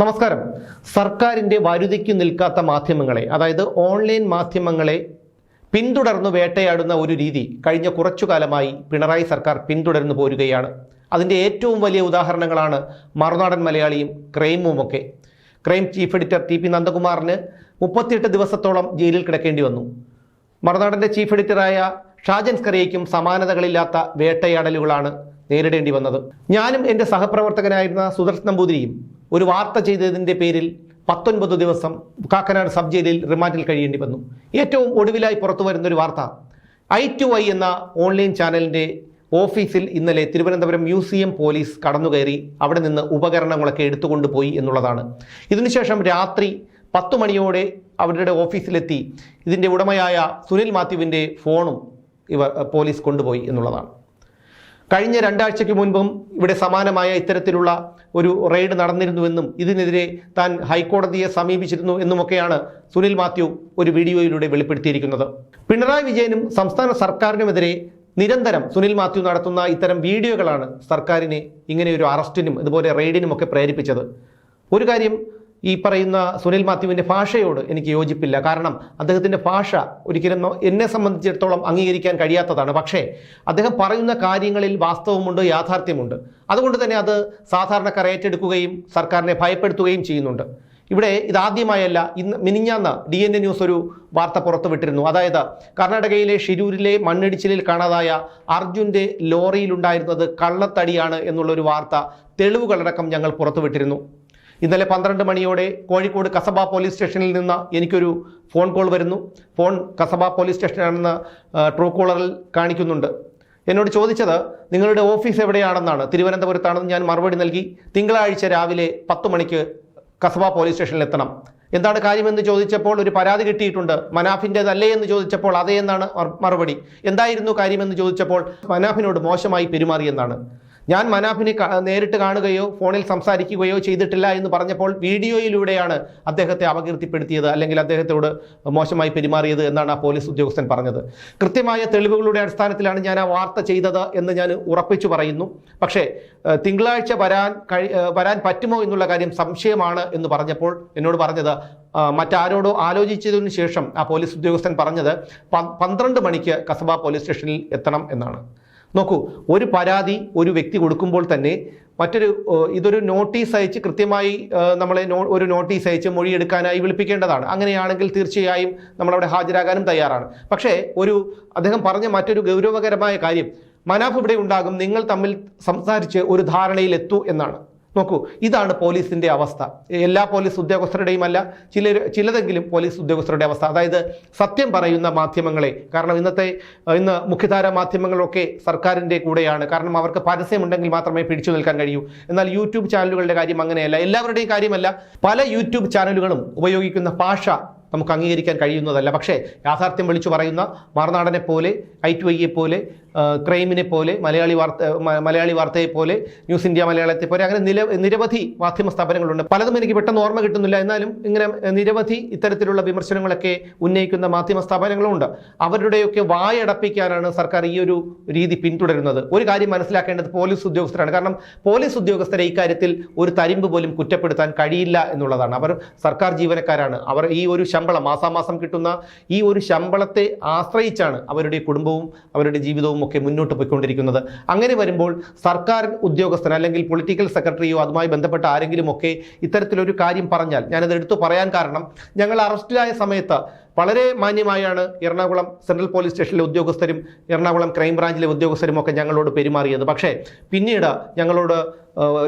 നമസ്കാരം. സർക്കാരിന്റെ വരുതിക്ക് നിൽക്കാത്ത മാധ്യമങ്ങളെ അതായത് ഓൺലൈൻ മാധ്യമങ്ങളെ പിന്തുടർന്ന് വേട്ടയാടുന്ന ഒരു രീതി കഴിഞ്ഞ കുറച്ചു കാലമായി പിണറായി സർക്കാർ പിന്തുടർന്നു പോരുകയാണ്. അതിന്റെ ഏറ്റവും വലിയ ഉദാഹരണങ്ങളാണ് മറുനാടൻ മലയാളിയും ക്രൈമും ഒക്കെ. Crime chief editor T P നന്ദകുമാറിന് മുപ്പത്തിയെട്ട് ദിവസത്തോളം ജയിലിൽ കിടക്കേണ്ടി വന്നു. മറുനാടന്റെ ചീഫ് എഡിറ്ററായ ഷാജൻ സ്കറിയയ്ക്കും സമാനതകളില്ലാത്ത വേട്ടയാടലുകളാണ് നേരിടേണ്ടി വന്നത്. ഞാനും എന്റെ സഹപ്രവർത്തകനായിരുന്ന സുദർശ് നമ്പൂതിരിയും ഒരു വാർത്ത ചെയ്തതിന്റെ പേരിൽ പത്തൊൻപത് ദിവസം കാക്കനാട് സബ് ജയിലിൽ റിമാൻഡിൽ കഴിയേണ്ടി വന്നു. ഏറ്റവും ഒടുവിലായി പുറത്തു വരുന്നൊരു വാർത്ത. ഐ ടു ഐ എന്ന ഓൺലൈൻ ചാനലിന്റെ ഓഫീസിൽ ഇന്നലെ തിരുവനന്തപുരം മ്യൂസിയം പോലീസ് കടന്നുകയറി അവിടെ നിന്ന് ഉപകരണങ്ങളൊക്കെ എടുത്തുകൊണ്ട് പോയി എന്നുള്ളതാണ്. ഇതിനുശേഷം രാത്രി പത്ത് മണിയോടെ അവരുടെ ഓഫീസിലെത്തി. ഇതിന്റെ ഉടമയായ സുനിൽ മാത്യുവിന്റെ ഫോണും ഇവർ പോലീസ് കൊണ്ടുപോയി എന്നുള്ളതാണ്. കഴിഞ്ഞ രണ്ടാഴ്ചയ്ക്ക് മുൻപും ഇവിടെ സമാനമായ ഇത്തരത്തിലുള്ള ഒരു റെയ്ഡ് നടന്നിരുന്നുവെന്നും ഇതിനെതിരെ താൻ ഹൈക്കോടതിയെ സമീപിച്ചിരുന്നു എന്നുമൊക്കെയാണ് സുനിൽ മാത്യു ഒരു വീഡിയോയിലൂടെ വെളിപ്പെടുത്തിയിരിക്കുന്നത്. പിണറായി വിജയനും സംസ്ഥാന സർക്കാരിനുമെതിരെ നിരന്തരം സുനിൽ മാത്യു നടത്തുന്ന ഇത്തരം വീഡിയോകളാണ് സർക്കാരിനെ ഇങ്ങനെ ഒരു അറസ്റ്റിനും ഇതുപോലെ റെയ്ഡിനും ഒക്കെ പ്രേരിപ്പിച്ചത്. ഒരു കാര്യം ഈ പറയുന്ന സുനിൽ മാത്യുവിന്റെ ഭാഷയോട് എനിക്ക് യോജിപ്പില്ല. കാരണം അദ്ദേഹത്തിന്റെ ഭാഷ ഒരിക്കലും എന്നെ സംബന്ധിച്ചിടത്തോളം അംഗീകരിക്കാൻ കഴിയാത്തതാണ്. പക്ഷേ അദ്ദേഹം പറയുന്ന കാര്യങ്ങളിൽ വാസ്തവമുണ്ട് യാഥാർത്ഥ്യമുണ്ട്. അതുകൊണ്ട് തന്നെ അത് സാധാരണക്കാർ ഏറ്റെടുക്കുകയും സർക്കാരിനെ ഭയപ്പെടുത്തുകയും ചെയ്യുന്നുണ്ട്. ഇവിടെ ഇതാദ്യമായല്ല ഇന്ന് മിനിഞ്ഞാന്ന് ഡി എൻ എ ന്യൂസ് ഒരു വാർത്ത പുറത്തുവിട്ടിരുന്നു. അതായത് കർണാടകയിലെ ഷിരൂരിലെ മണ്ണിടിച്ചിലിൽ കാണാതായ അർജുന്റെ ലോറിയിലുണ്ടായിരുന്നത് കള്ളത്തടിയാണ് എന്നുള്ളൊരു വാർത്ത തെളിവുകളടക്കം ഞങ്ങൾ പുറത്തുവിട്ടിരുന്നു. ഇന്നലെ പന്ത്രണ്ട് മണിയോടെ കോഴിക്കോട് കസബ പോലീസ് സ്റ്റേഷനിൽ നിന്ന് എനിക്കൊരു ഫോൺ കോൾ വരുന്നു. ഫോൺ കസബ പോലീസ് സ്റ്റേഷനാണെന്ന് ട്രൂ കോളറിൽ കാണിക്കുന്നുണ്ട്. എന്നോട് ചോദിച്ചത് നിങ്ങളുടെ ഓഫീസ് എവിടെയാണെന്നാണ്? തിരുവനന്തപുരത്താണെന്ന് ഞാൻ മറുപടി നൽകി. തിങ്കളാഴ്ച രാവിലെ പത്ത് മണിക്ക് കസബ പോലീസ് സ്റ്റേഷനിൽ എത്തണം. എന്താണ് കാര്യമെന്ന് ചോദിച്ചപ്പോൾ ഒരു പരാതി കിട്ടിയിട്ടുണ്ട്. മനാഫിന്റെതല്ലേ എന്ന് ചോദിച്ചപ്പോൾ അതേ എന്നാണ് മറു- മറുപടി. എന്തായിരുന്നു കാര്യമെന്ന് ചോദിച്ചപ്പോൾ മനാഫിനോട് മോശമായി പെരുമാറിയെന്നാണ്. ഞാൻ മനാഫിനെ നേരിട്ട് കാണുകയോ ഫോണിൽ സംസാരിക്കുകയോ ചെയ്തിട്ടില്ല എന്ന് പറഞ്ഞപ്പോൾ വീഡിയോയിലൂടെയാണ് അദ്ദേഹത്തെ അപകീർത്തിപ്പെടുത്തിയത് അല്ലെങ്കിൽ അദ്ദേഹത്തോട് മോശമായി പെരുമാറിയത് എന്നാണ് ആ പോലീസ് ഉദ്യോഗസ്ഥൻ പറഞ്ഞത്. കൃത്യമായ തെളിവുകളുടെ അടിസ്ഥാനത്തിലാണ് ഞാൻ ആ വാർത്ത ചെയ്തത് എന്ന് ഞാൻ ഉറപ്പിച്ചു പറയുന്നു. പക്ഷേ തിങ്കളാഴ്ച വരാൻ കഴി വരാൻ പറ്റുമോ എന്നുള്ള കാര്യം സംശയമാണ് എന്ന് പറഞ്ഞപ്പോൾ എന്നോട് പറഞ്ഞത് മറ്റാരോടോ ആലോചിച്ചതിനു ശേഷം ആ പോലീസ് ഉദ്യോഗസ്ഥൻ പറഞ്ഞത് പന്ത്രണ്ട് മണിക്ക് കസബ പോലീസ് സ്റ്റേഷനിൽ എത്തണം എന്നാണ്. നോക്കൂ ഒരു പരാതി ഒരു വ്യക്തി കൊടുക്കുമ്പോൾ തന്നെ മറ്റൊരു ഇതൊരു നോട്ടീസ് അയച്ച് കൃത്യമായി നമ്മളെ നോ ഒരു നോട്ടീസ് അയച്ച് മൊഴിയെടുക്കാനായി വിളിപ്പിക്കേണ്ടതാണ്. അങ്ങനെയാണെങ്കിൽ തീർച്ചയായും നമ്മളവിടെ ഹാജരാകാനും തയ്യാറാണ്. പക്ഷേ ഒരു അദ്ദേഹം പറഞ്ഞ മറ്റൊരു ഗൗരവകരമായ കാര്യം മനാഫ് ഇവിടെ ഉണ്ടാകും നിങ്ങൾ തമ്മിൽ സംസാരിച്ച് ഒരു ധാരണയിലെത്തു എന്നാണ്. നോക്കൂ ഇതാണ് പോലീസിന്റെ അവസ്ഥ. എല്ലാ പോലീസ് ഉദ്യോഗസ്ഥരുടെയും അല്ല ചില ചിലതെങ്കിലും പോലീസ് ഉദ്യോഗസ്ഥരുടെ അവസ്ഥ. അതായത് സത്യം പറയുന്ന മാധ്യമങ്ങളെ കാരണം ഇന്നത്തെ ഇന്ന് മുഖ്യധാര മാധ്യമങ്ങളൊക്കെ സർക്കാരിന്റെ കൂടെയാണ്. കാരണം അവർക്ക് പരസ്യമുണ്ടെങ്കിൽ മാത്രമേ പിടിച്ചു നിൽക്കാൻ കഴിയൂ. എന്നാൽ യൂട്യൂബ് ചാനലുകളുടെ കാര്യം അങ്ങനെയല്ല. എല്ലാവരുടെയും കാര്യമല്ല പല യൂട്യൂബ് ചാനലുകളും ഉപയോഗിക്കുന്ന ഭാഷ നമുക്ക് അംഗീകരിക്കാൻ കഴിയുന്നതല്ല. പക്ഷേ യാഥാർത്ഥ്യം വിളിച്ചു പറയുന്ന മാർനാടനെ പോലെ ഐ ടു ഐയെ പോലെ ക്രൈമിനെ പോലെ മലയാളി വാർത്ത മലയാളി വാർത്തയെ പോലെ ന്യൂസ് ഇന്ത്യ മലയാളത്തെ പോലെ അങ്ങനെ നില നിരവധി മാധ്യമ സ്ഥാപനങ്ങളുണ്ട്. പലതും എനിക്ക് പെട്ടെന്ന് ഓർമ്മ കിട്ടുന്നില്ല. എന്നാലും ഇങ്ങനെ നിരവധി ഇത്തരത്തിലുള്ള വിമർശനങ്ങളൊക്കെ ഉന്നയിക്കുന്ന മാധ്യമ സ്ഥാപനങ്ങളുണ്ട് അവരുടെയൊക്കെ വായടപ്പിക്കാനാണ് സർക്കാർ ഈ ഒരു രീതി പിന്തുടരുന്നത്. ഒരു കാര്യം മനസ്സിലാക്കേണ്ടത് പോലീസ് ഉദ്യോഗസ്ഥരാണ്. കാരണം പോലീസ് ഉദ്യോഗസ്ഥരെ ഇക്കാര്യത്തിൽ ഒരു തരിമ്പ് പോലും കുറ്റപ്പെടുത്താൻ കഴിയില്ല എന്നുള്ളതാണ്. അവർ സർക്കാർ ജീവനക്കാരാണ്. അവർ ഈ ഒരു ശമ്പളം മാസാമാസം കിട്ടുന്ന ഈ ഒരു ശമ്പളത്തെ ആശ്രയിച്ചാണ് അവരുടെ കുടുംബവും അവരുടെ ജീവിതവും ഒക്കെ മുന്നോട്ട് പോയിക്കൊണ്ടിരിക്കുന്നത്. അങ്ങനെ വരുമ്പോൾ സർക്കാർ ഉദ്യോഗസ്ഥൻ അല്ലെങ്കിൽ പൊളിറ്റിക്കൽ സെക്രട്ടറിയോ അതുമായി ബന്ധപ്പെട്ട ആരെങ്കിലും ഒക്കെ ഇത്തരത്തിലൊരു കാര്യം പറഞ്ഞാൽ ഞാനത് എടുത്തു പറയാൻ കാരണം ഞങ്ങൾ അറസ്റ്റിലായ സമയത്ത് വളരെ മാന്യമായാണ് എറണാകുളം സെൻട്രൽ പോലീസ് സ്റ്റേഷനിലെ ഉദ്യോഗസ്ഥരും എറണാകുളം ക്രൈംബ്രാഞ്ചിലെ ഉദ്യോഗസ്ഥരും ഒക്കെ ഞങ്ങളോട് പെരുമാറിയത്. പക്ഷേ പിന്നീട് ഞങ്ങളോട്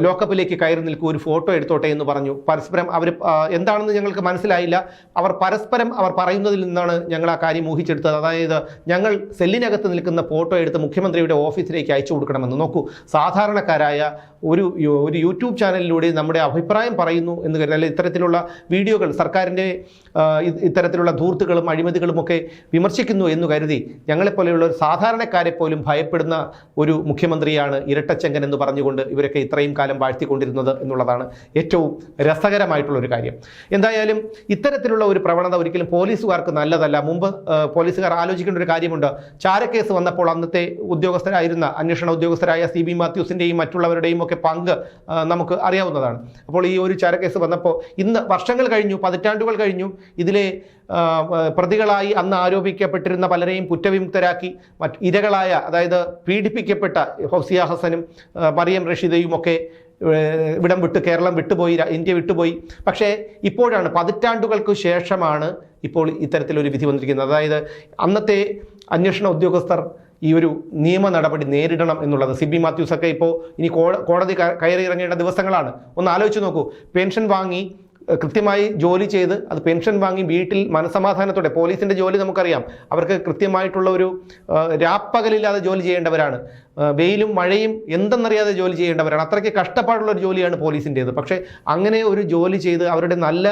ലോക്കപ്പിലേക്ക് കയറി നിൽക്കൂ ഒരു ഫോട്ടോ എടുത്തോട്ടെ എന്ന് പറഞ്ഞു. പരസ്പരം അവർ എന്താണെന്ന് ഞങ്ങൾക്ക് മനസ്സിലായില്ല. അവർ പരസ്പരം അവർ പറയുന്നതിൽ നിന്നാണ് ഞങ്ങൾ ആ കാര്യം ഊഹിച്ചെടുത്തത്. അതായത് ഞങ്ങൾ സെല്ലിനകത്ത് നിൽക്കുന്ന ഫോട്ടോ എടുത്ത് മുഖ്യമന്ത്രിയുടെ ഓഫീസിലേക്ക് അയച്ചു കൊടുക്കണമെന്ന്. നോക്കൂ സാധാരണക്കാരായ ഒരു ഒരു യൂട്യൂബ് ചാനലിലൂടെ നമ്മുടെ അഭിപ്രായം പറയുന്നു എന്ന് കരുതി ഇത്തരത്തിലുള്ള വീഡിയോകൾ സർക്കാരിന്റെ ഇത്തരത്തിലുള്ള ധൂർത്ത് ബൂത്തുകളും അഴിമതികളും ഒക്കെ വിമർശിക്കുന്നു എന്ന് കരുതി ഞങ്ങളെപ്പോലെയുള്ള ഒരു സാധാരണക്കാരെ പോലും ഭയപ്പെടുന്ന ഒരു മുഖ്യമന്ത്രിയാണ് ഇരട്ടച്ചങ്കൻ എന്ന് പറഞ്ഞുകൊണ്ട് ഇവരൊക്കെ ഇത്രയും കാലം വാഴ്ത്തിക്കൊണ്ടിരുന്നത് എന്നുള്ളതാണ് ഏറ്റവും രസകരമായിട്ടുള്ള ഒരു കാര്യം. എന്തായാലും ഇത്തരത്തിലുള്ള ഒരു പ്രവണത ഒരിക്കലും പോലീസുകാർക്ക് നല്ലതല്ല. മുമ്പ് പോലീസുകാർ ആലോചിക്കേണ്ട ഒരു കാര്യമുണ്ട്. ചാരക്കേസ് വന്നപ്പോൾ അന്നത്തെ ഉദ്യോഗസ്ഥരായിരുന്ന അന്വേഷണ ഉദ്യോഗസ്ഥരായ സി ബി മാത്യൂസിന്റെയും മറ്റുള്ളവരുടെയും ഒക്കെ പങ്ക് നമുക്ക് അറിയാവുന്നതാണ്. അപ്പോൾ ഈ ഒരു ചാരക്കേസ് വന്നപ്പോൾ ഇന്ന് വർഷങ്ങൾ കഴിഞ്ഞു പതിറ്റാണ്ടുകൾ കഴിഞ്ഞു. ഇതിലെ പ്രതികളായി അന്ന് ആരോപിക്കപ്പെട്ടിരുന്ന പലരെയും കുറ്റവിമുക്തരാക്കി. മറ്റ് ഇരകളായ അതായത് പീഡിപ്പിക്കപ്പെട്ട ഹൗസിയ ഹസനും മറിയം റഷീദയും ഒക്കെ ഇവിടം വിട്ട് കേരളം വിട്ടുപോയി ഇന്ത്യ വിട്ടുപോയി. പക്ഷേ ഇപ്പോഴാണ് പതിറ്റാണ്ടുകൾക്ക് ശേഷമാണ് ഇപ്പോൾ ഇത്തരത്തിലൊരു വിധി വന്നിരിക്കുന്നത്. അതായത് അന്നത്തെ അന്വേഷണ ഉദ്യോഗസ്ഥർ ഈ ഒരു നിയമ നടപടി നേരിടണം എന്നുള്ളത് സിബി മാത്യൂസ് ഒക്കെ ഇപ്പോൾ ഇനി കോടതി കയറി ഇറങ്ങേണ്ട ദിവസങ്ങളാണ്. ഒന്ന് ആലോചിച്ച് നോക്കൂ. പെൻഷൻ വാങ്ങി കൃത്യമായി ജോലി ചെയ്ത് അത് പെൻഷൻ വാങ്ങി വീട്ടിൽ മനസമാധാനത്തോടെ പോലീസിന്റെ ജോലി നമുക്കറിയാം. അവർക്ക് കൃത്യമായിട്ടുള്ള ഒരു രാപ്പകലില്ലാതെ ജോലി ചെയ്യേണ്ടവരാണ്. വെയിലും മഴയും എന്തെന്നറിയാതെ ജോലി ചെയ്യേണ്ടവരാണ്. അത്രയ്ക്ക് കഷ്ടപ്പാടുള്ള ഒരു ജോലിയാണ് പോലീസിന്റേത്. പക്ഷേ അങ്ങനെ ഒരു ജോലി ചെയ്ത് അവരുടെ നല്ല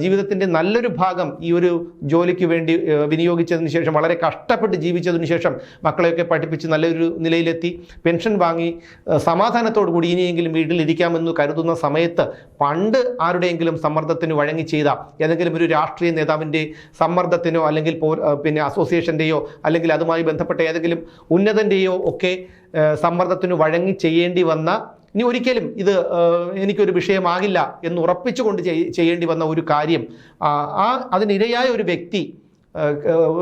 ജീവിതത്തിന്റെ നല്ലൊരു ഭാഗം ഈ ഒരു ജോലിക്ക് വേണ്ടി വിനിയോഗിച്ചതിന് ശേഷം വളരെ കഷ്ടപ്പെട്ട് ജീവിച്ചതിന് ശേഷം മക്കളെയൊക്കെ പഠിപ്പിച്ച് നല്ലൊരു നിലയിലെത്തി പെൻഷൻ വാങ്ങി സമാധാനത്തോടു കൂടി ഇനിയെങ്കിലും വീട്ടിലിരിക്കാമെന്ന് കരുതുന്ന സമയത്ത് പണ്ട് ആരുടെയെങ്കിലും സമ്മർദ്ദത്തിന് വഴങ്ങി ചെയ്ത ഏതെങ്കിലും ഒരു രാഷ്ട്രീയ നേതാവിന്റെ സമ്മർദ്ദത്തിനോ അല്ലെങ്കിൽ പിന്നെ അസോസിയേഷന്റെയോ അല്ലെങ്കിൽ അതുമായി ബന്ധപ്പെട്ട ഏതെങ്കിലും ഉന്നതന്റെയോ ഒക്കെ സമ്മർദ്ദത്തിന് വഴങ്ങി ചെയ്യേണ്ടി വന്ന ഇനി ഒരിക്കലും ഇത് എനിക്കൊരു വിഷയമാകില്ല എന്ന് ഉറപ്പിച്ചുകൊണ്ട് കൊണ്ട് ചെയ്യേണ്ടി വന്ന ഒരു കാര്യം ആ അതിനിരയായ ഒരു വ്യക്തി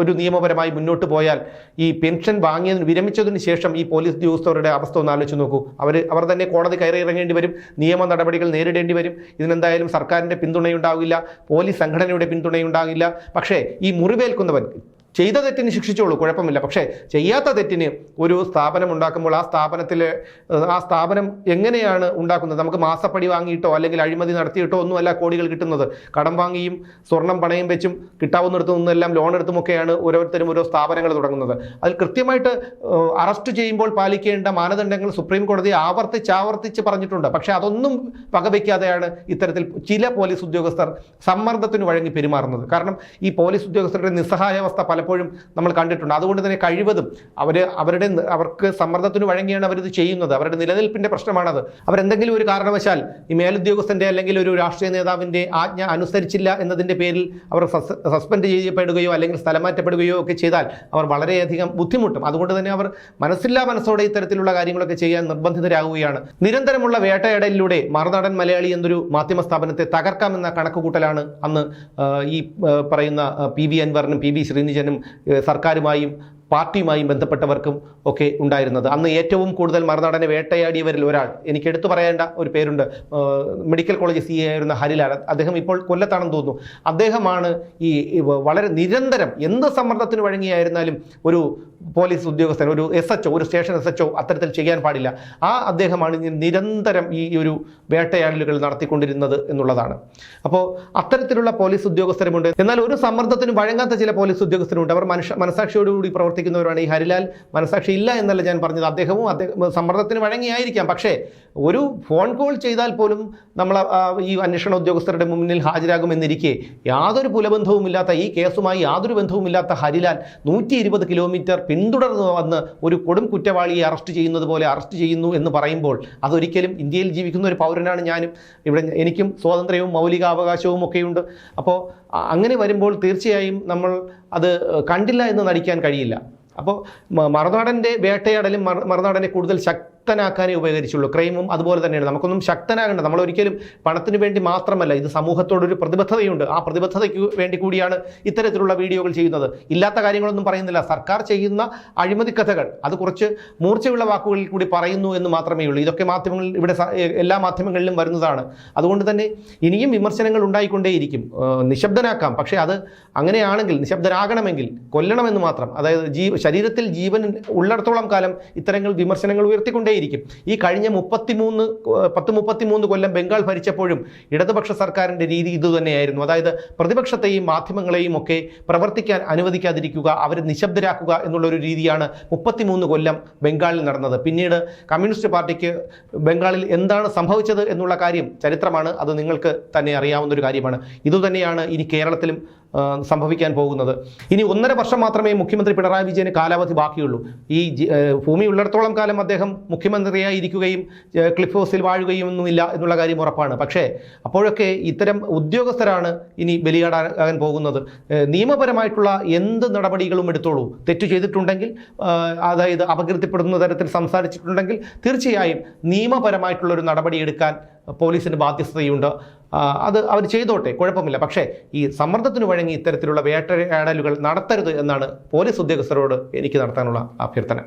ഒരു നിയമപരമായി മുന്നോട്ട് പോയാൽ ഈ പെൻഷൻ വാങ്ങിയതിന് വിരമിച്ചതിന് ശേഷം ഈ പോലീസ് ഉദ്യോഗസ്ഥരുടെ അവസ്ഥ ഒന്ന് ആലോചിച്ച് നോക്കൂ. അവർ അവർ തന്നെ കോടതി കയറി ഇറങ്ങേണ്ടി വരും നിയമ നടപടികൾ നേരിടേണ്ടി വരും. ഇതിനെന്തായാലും സർക്കാരിന്റെ പിന്തുണയുണ്ടാവില്ല പോലീസ് സംഘടനയുടെ പിന്തുണയുണ്ടാകില്ല. പക്ഷേ ഈ മുറിവേൽക്കുന്നവൻ ചെയ്ത തെറ്റിന് ശിക്ഷിച്ചോളൂ കുഴപ്പമില്ല. പക്ഷേ ചെയ്യാത്ത തെറ്റിന് ഒരു സ്ഥാപനം ഉണ്ടാക്കുമ്പോൾ ആ സ്ഥാപനത്തിൽ ആ സ്ഥാപനം എങ്ങനെയാണ് ഉണ്ടാക്കുന്നത്? നമുക്ക് മാസപ്പടി വാങ്ങിയിട്ടോ അല്ലെങ്കിൽ അഴിമതി നടത്തിയിട്ടോ ഒന്നുമല്ല കോടികൾ കിട്ടുന്നത്. കടം വാങ്ങിയും സ്വർണം പണയം വെച്ചും കിട്ടാവുന്നിടത്തു നിന്നെല്ലാം ലോൺ എടുത്തുമൊക്കെയാണ് ഓരോരുത്തരും ഓരോ സ്ഥാപനങ്ങൾ തുടങ്ങുന്നത്. അതിൽ കൃത്യമായിട്ട് അറസ്റ്റ് ചെയ്യുമ്പോൾ പാലിക്കേണ്ട മാനദണ്ഡങ്ങൾ സുപ്രീം കോടതി ആവർത്തിച്ച് ആവർത്തിച്ച് പറഞ്ഞിട്ടുണ്ട്. പക്ഷേ അതൊന്നും വകവയ്ക്കാതെയാണ് ഇത്തരത്തിൽ ചില പോലീസ് ഉദ്യോഗസ്ഥർ സമ്മർദ്ദത്തിന് വഴങ്ങി പെരുമാറുന്നത്. കാരണം ഈ പോലീസ് ഉദ്യോഗസ്ഥരുടെ നിസ്സഹായാവസ്ഥ പലപ്പോഴും നമ്മൾ കണ്ടിട്ടുണ്ട്. അതുകൊണ്ട് തന്നെ കഴിവതും അവർ അവരുടെ അവർക്ക് സമ്മർദ്ദത്തിന് വഴങ്ങിയാണ് അവരിത് ചെയ്യുന്നത്. അവരുടെ നിലനിൽപ്പിന്റെ പ്രശ്നമാണത്. അവരെന്തെങ്കിലും ഒരു കാരണവശാൽ ഈ മേലുദ്യോഗസ്ഥന്റെ അല്ലെങ്കിൽ ഒരു രാഷ്ട്രീയ നേതാവിന്റെ ആജ്ഞ അനുസരിച്ചില്ല എന്നതിന്റെ പേരിൽ അവർ സസ് സസ്പെൻഡ് ചെയ്യപ്പെടുകയോ അല്ലെങ്കിൽ സ്ഥലമാറ്റപ്പെടുകയോ ഒക്കെ ചെയ്താൽ അവർ വളരെയധികം ബുദ്ധിമുട്ടും. അതുകൊണ്ട് തന്നെ അവർ മനസ്സില്ലാ മനസ്സോടെ ഇത്തരത്തിലുള്ള കാര്യങ്ങളൊക്കെ ചെയ്യാൻ നിർബന്ധിതരാകുകയാണ്. നിരന്തരമുള്ള വേട്ടയാടലിലൂടെ മറുനാടൻ മലയാളി എന്നൊരു മാധ്യമ സ്ഥാപനത്തെ തകർക്കാമെന്ന കണക്കുകൂട്ടലാണ് അന്ന് ഈ പറയുന്ന പി വി അൻവറിനും പി വി ശ്രീനിജനും ഏ, സർക്കാരുമായും പാർട്ടിയുമായും ബന്ധപ്പെട്ടവർക്കും ഒക്കെ ഉണ്ടായിരുന്നത്. അന്ന് ഏറ്റവും കൂടുതൽ മറുനാടനെ വേട്ടയാടിയവരിൽ ഒരാൾ എനിക്ക് എടുത്തു പറയേണ്ട ഒരു പേരുണ്ട് മെഡിക്കൽ കോളേജ് സി ആയിരുന്ന ഹരിലാൽ. അദ്ദേഹം ഇപ്പോൾ കൊല്ലത്താണെന്ന് തോന്നുന്നു. അദ്ദേഹമാണ് ഈ വളരെ നിരന്തരം എന്ത് സമ്മർദ്ദത്തിന് വഴങ്ങിയായിരുന്നാലും ഒരു പോലീസ് ഉദ്യോഗസ്ഥൻ ഒരു എസ് എച്ച് ഒരു സ്റ്റേഷൻ എസ് എച്ച് അത്തരത്തിൽ ചെയ്യാൻ പാടില്ല. ആ അദ്ദേഹമാണ് നിരന്തരം ഈ ഒരു വേട്ടയാടലുകൾ നടത്തിക്കൊണ്ടിരുന്നത് എന്നുള്ളതാണ്. അപ്പോൾ അത്തരത്തിലുള്ള പോലീസ് ഉദ്യോഗസ്ഥരുമുണ്ട്. എന്നാൽ ഒരു സമ്മർദ്ദത്തിനും വഴങ്ങാത്ത ചില പോലീസ് ഉദ്യോഗസ്ഥരുണ്ട്. അവർ മനുഷ്യ മനസാക്ഷിയോടുകൂടി പ്രവർത്തിക്കുന്നവരാണ് ഈ ഹരിലാൽ മനസാക്ഷി ഇല്ല എന്നല്ല ഞാൻ പറഞ്ഞത്. അദ്ദേഹവും അദ്ദേഹം സമ്മർദ്ദത്തിന് വഴങ്ങിയായിരിക്കാം. പക്ഷേ ഒരു ഫോൺ കോൾ ചെയ്താൽ പോലും നമ്മൾ ഈ അന്വേഷണ ഉദ്യോഗസ്ഥരുടെ മുന്നിൽ ഹാജരാകുമെന്നിരിക്കെ യാതൊരു പുലബന്ധവുമില്ലാത്ത ഈ കേസുമായി യാതൊരു ബന്ധവുമില്ലാത്ത ഹരിലാൽ നൂറ്റി ഇരുപത് കിലോമീറ്റർ പിന്തുടർന്ന് വന്ന് ഒരു കൊടും കുറ്റവാളിയെ അറസ്റ്റ് ചെയ്യുന്നത് പോലെ അറസ്റ്റ് ചെയ്യുന്നു എന്ന് പറയുമ്പോൾ അതൊരിക്കലും ഇന്ത്യയിൽ ജീവിക്കുന്ന ഒരു പൗരനാണ് ഞാനും. ഇവിടെ എനിക്കും സ്വാതന്ത്ര്യവും മൗലികാവകാശവും ഒക്കെയുണ്ട്. അപ്പോൾ അങ്ങനെ വരുമ്പോൾ തീർച്ചയായും നമ്മൾ അത് കണ്ടില്ല എന്ന് നടിക്കാൻ കഴിയില്ല. അപ്പോൾ മറുനാടന്റെ വേട്ടയാടലും മറു- മറുനാടനെ കൂടുതൽ ശക്തനാക്കാനേ ഉപകരിച്ചുള്ളൂ. ക്രൈമും അതുപോലെ തന്നെയാണ്. നമുക്കൊന്നും ശക്തനാകേണ്ട. നമ്മൾ ഒരിക്കലും പണത്തിന് വേണ്ടി മാത്രമല്ല ഇത് സമൂഹത്തോടൊരു പ്രതിബദ്ധതയുണ്ട്. ആ പ്രതിബദ്ധതയ്ക്ക് വേണ്ടി കൂടിയാണ് ഇത്തരത്തിലുള്ള വീഡിയോകൾ ചെയ്യുന്നത്. ഇല്ലാത്ത കാര്യങ്ങളൊന്നും പറയുന്നില്ല. സർക്കാർ ചെയ്യുന്ന അഴിമതി കഥകൾ അത് കുറച്ച് മൂർച്ചയുള്ള വാക്കുകളിൽ കൂടി പറയുന്നു എന്ന് മാത്രമേ ഉള്ളൂ. ഇതൊക്കെ മാധ്യമങ്ങളിൽ ഇവിടെ എല്ലാ മാധ്യമങ്ങളിലും വരുന്നതാണ്. അതുകൊണ്ട് തന്നെ ഇനിയും വിമർശനങ്ങൾ ഉണ്ടായിക്കൊണ്ടേയിരിക്കും. നിശബ്ദനാക്കാം. പക്ഷേ അത് അങ്ങനെയാണെങ്കിൽ നിശബ്ദരാകണമെങ്കിൽ കൊല്ലണമെന്ന് മാത്രം. അതായത് ജീ ശരീരത്തിൽ ജീവൻ ഉള്ളിടത്തോളം കാലം ഇത്തരങ്ങൾ വിമർശനങ്ങൾ ഉയർത്തിക്കൊണ്ടേയിരിക്കും ഈ കഴിഞ്ഞ മുപ്പത്തിമൂന്ന് പത്ത് മുപ്പത്തിമൂന്ന് കൊല്ലം ബംഗാൾ ഭരിച്ചപ്പോഴും ഇടതുപക്ഷ സർക്കാരിന്റെ രീതി ഇതുതന്നെയായിരുന്നു. അതായത് പ്രതിപക്ഷത്തെയും മാധ്യമങ്ങളെയും ഒക്കെ പ്രവർത്തിക്കാൻ അനുവദിക്കാതിരിക്കുക അവരെ നിശബ്ദരാക്കുക എന്നുള്ളൊരു രീതിയാണ് മുപ്പത്തിമൂന്ന് കൊല്ലം ബംഗാളിൽ നടന്നത്. പിന്നീട് കമ്മ്യൂണിസ്റ്റ് പാർട്ടിക്ക് ബംഗാളിൽ എന്താണ് സംഭവിച്ചത് എന്നുള്ള കാര്യം ചരിത്രമാണ്. അത് നിങ്ങൾക്ക് തന്നെ അറിയാവുന്ന ഒരു കാര്യമാണ്. ഇതുതന്നെയാണ് ഇനി കേരളത്തിലും സംഭവിക്കാൻ പോകുന്നത്. ഇനി ഒന്നര വർഷം മാത്രമേ മുഖ്യമന്ത്രി പിണറായി വിജയന് കാലാവധി ബാക്കിയുള്ളൂ. ഈ ഭൂമി ഉള്ളിടത്തോളം കാലം അദ്ദേഹം മുഖ്യമന്ത്രിയായി ഇരിക്കുകയും ക്ലിഫ് ഹൗസിൽ വാഴുകയും ഒന്നുമില്ല എന്നുള്ള കാര്യം ഉറപ്പാണ്. പക്ഷേ അപ്പോഴൊക്കെ ഇത്തരം ഉദ്യോഗസ്ഥരാണ് ഇനി ബലിയാടാകാൻ പോകുന്നത്. നിയമപരമായിട്ടുള്ള എന്ത് നടപടികളും എടുത്തോളൂ. തെറ്റു ചെയ്തിട്ടുണ്ടെങ്കിൽ അതായത് അപകീർത്തിപ്പെടുന്ന തരത്തിൽ സംസാരിച്ചിട്ടുണ്ടെങ്കിൽ തീർച്ചയായും നിയമപരമായിട്ടുള്ള ഒരു നടപടി എടുക്കാൻ പോലീസിന് ബാധ്യസ്ഥതയുണ്ട്. അത് അവർ ചെയ്തോട്ടെ കുഴപ്പമില്ല. പക്ഷേ ഈ സമ്മർദ്ദത്തിന് വഴങ്ങി ഇത്തരത്തിലുള്ള വേട്ടയാടലുകൾ നടത്തരുത് എന്നാണ് പോലീസ് ഉദ്യോഗസ്ഥരോട് എനിക്ക് നടത്താനുള്ള അഭ്യർത്ഥന.